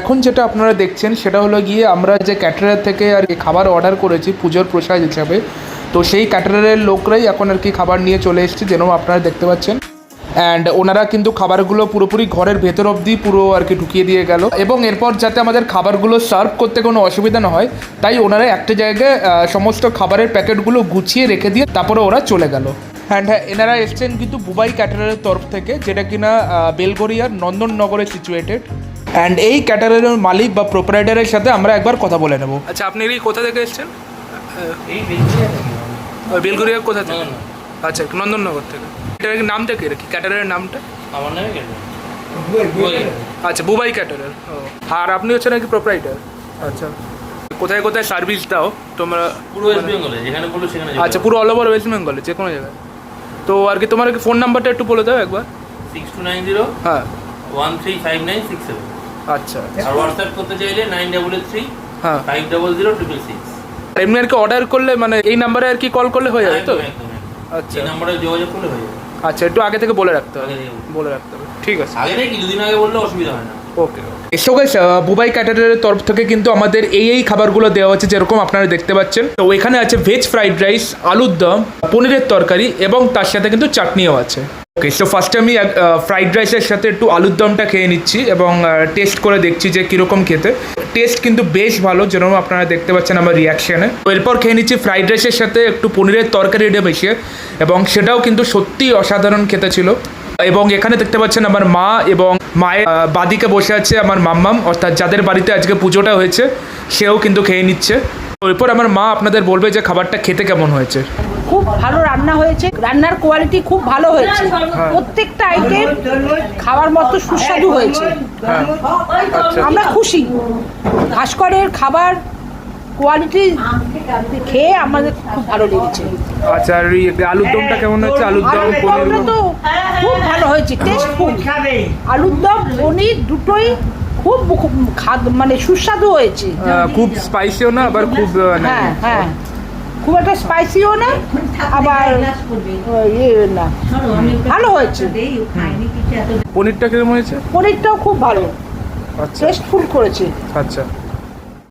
এখন যেটা আপনারা দেখছেন, সেটা হলো গিয়ে আমরা যে ক্যাটারার থেকে আর কি খাবার অর্ডার করেছি পুজোর প্রসাদ হিসাবে, তো সেই ক্যাটারারের লোকরাই এখন আর কি খাবার নিয়ে চলে এসেছে, যেরকম আপনারা দেখতে পাচ্ছেন। অ্যান্ড ওনারা কিন্তু খাবারগুলো পুরোপুরি ঘরের ভেতর অবধি পুরো আর কি ঢুকিয়ে দিয়ে গেল। এবং এরপর যাতে আমাদের খাবারগুলো সার্ভ করতে কোনো অসুবিধা না হয়, তাই ওনারা একটা জায়গায় সমস্ত খাবারের প্যাকেটগুলো গুছিয়ে রেখে দিয়ে তারপরে ওরা চলে গেল। অ্যান্ড হ্যাঁ এনারা এসছেন কিন্তু বুবাই ক্যাটারারের তরফ থেকে, যেটা কিনা বেলগড়িয়ার নন্দননগরে সিচুয়েটেড অ্যান্ড এই ক্যাটারের মালিক বা প্রোপারাইটারের সাথে আমরা একবার কথা বলে নেব। আচ্ছা আপনি কি কোথা থেকে এসছেন? এই বেলগড়িয়া কোথা থেকে। আচ্ছা নন্দননগর থেকে। এটার নামটা কি? কি ক্যাটারের নামটা? আমার নামে আচ্ছা বুবাই ক্যাটারার ও। আর আপনি হচ্ছেন নাকি প্রোপারাইটার আচ্ছা। কোথায় কোথায় সার্ভিস দাও? তোমরা পুরো ওয়েস্ট বেঙ্গলে যেখানে বলল সেখানে আচ্ছা পুরো। অল ওভার ওয়েস্ট বেঙ্গলে যে কোনো জায়গায়। তো আর কি তোমার কি ফোন নাম্বারটা একটু বলে দাও একবার। সিক্স টু নাইন জিরো হ্যাঁ। One three five nine six seven আচ্ছা আর হোয়াটসঅ্যাপ করতে চাইলে নাইন ডাবল এইট থ্রি হ্যাঁ five double zero triple six এমনি আর কি অর্ডার করলে মানে এই নাম্বারে আর কি কল করলে হয়ে যাবে তো। আচ্ছা। এই নাম্বারে যোগাযোগ করলে হয়ে যাবে। আচ্ছা একটু আগে থেকে বলে রাখতে হবে। বলে রাখতে হবে। ঠিক আছে। আগে থেকে দুদিন আগে বললে অসুবিধা হয় না। ওকে এসো গাইস বুবাই ক্যাটারের তরফ থেকে কিন্তু আমাদের এই এই খাবারগুলো দেওয়া হচ্ছে যেরকম আপনারা দেখতে পাচ্ছেন। তো এখানে আছে ভেজ ফ্রাইড রাইস আলুর দম পনিরের তরকারি এবং তার সাথে কিন্তু চাটনিও আছে। ওকে সো ফার্স্টে আমি ফ্রাইড রাইসের সাথে একটু আলুর দমটা খেয়ে নিচ্ছি এবং টেস্ট করে দেখছি যে কীরকম খেতে। টেস্ট কিন্তু বেশ ভালো, যেরকম আপনারা দেখতে পাচ্ছেন আমার রিয়াকশানে তো এরপর খেয়ে নিচ্ছি ফ্রাইড রাইসের সাথে একটু পনিরের তরকারি এটা মিশিয়ে এবং সেটাও কিন্তু সত্যিই অসাধারণ খেতে ছিল। এবং এখানে দেখতে পাচ্ছেন আমার মা এবং মায়ের বাদিকে বসে আছে আমার মাম্মাম, অর্থাৎ যাদের বাড়িতে আজকে পুজোটা হয়েছে, সেও কিন্তু খেয়ে নিচ্ছে। এরপর আমার মা আপনাদের বলবে যে খাবারটা খেতে কেমন হয়েছে। ভালো রান্না হয়েছে। রান্নার কোয়ালিটি খুব ভালো হয়েছে। প্রত্যেকটা আইটেম খাওয়ার মতো সুস্বাদু হয়েছে। হ্যাঁ। আচ্ছা। আমরা খুশি। ভাস্করের খাবার কোয়ালিটি খেয়ে আমাদের খুব ভালো লেগেছে। আচ্ছা আর এই আলুর দমটা কেমন হয়েছে? আলুর দম পনির তো খুব ভালো হয়েছে। টেস্টফুল আলুর দম পনির দুটোই খুব খুব মানে সুস্বাদু হয়েছে। খুব স্পাইসিও না আবার খুব হ্যাঁ হ্যাঁ। খুব একটা স্পাইসিও না আবার ইয়ে না। ভালো হয়েছে। পনিরটা কেমন হয়েছে? পনিরটাও খুব ভালো। আচ্ছা। টেস্টফুল করেছে। আচ্ছা।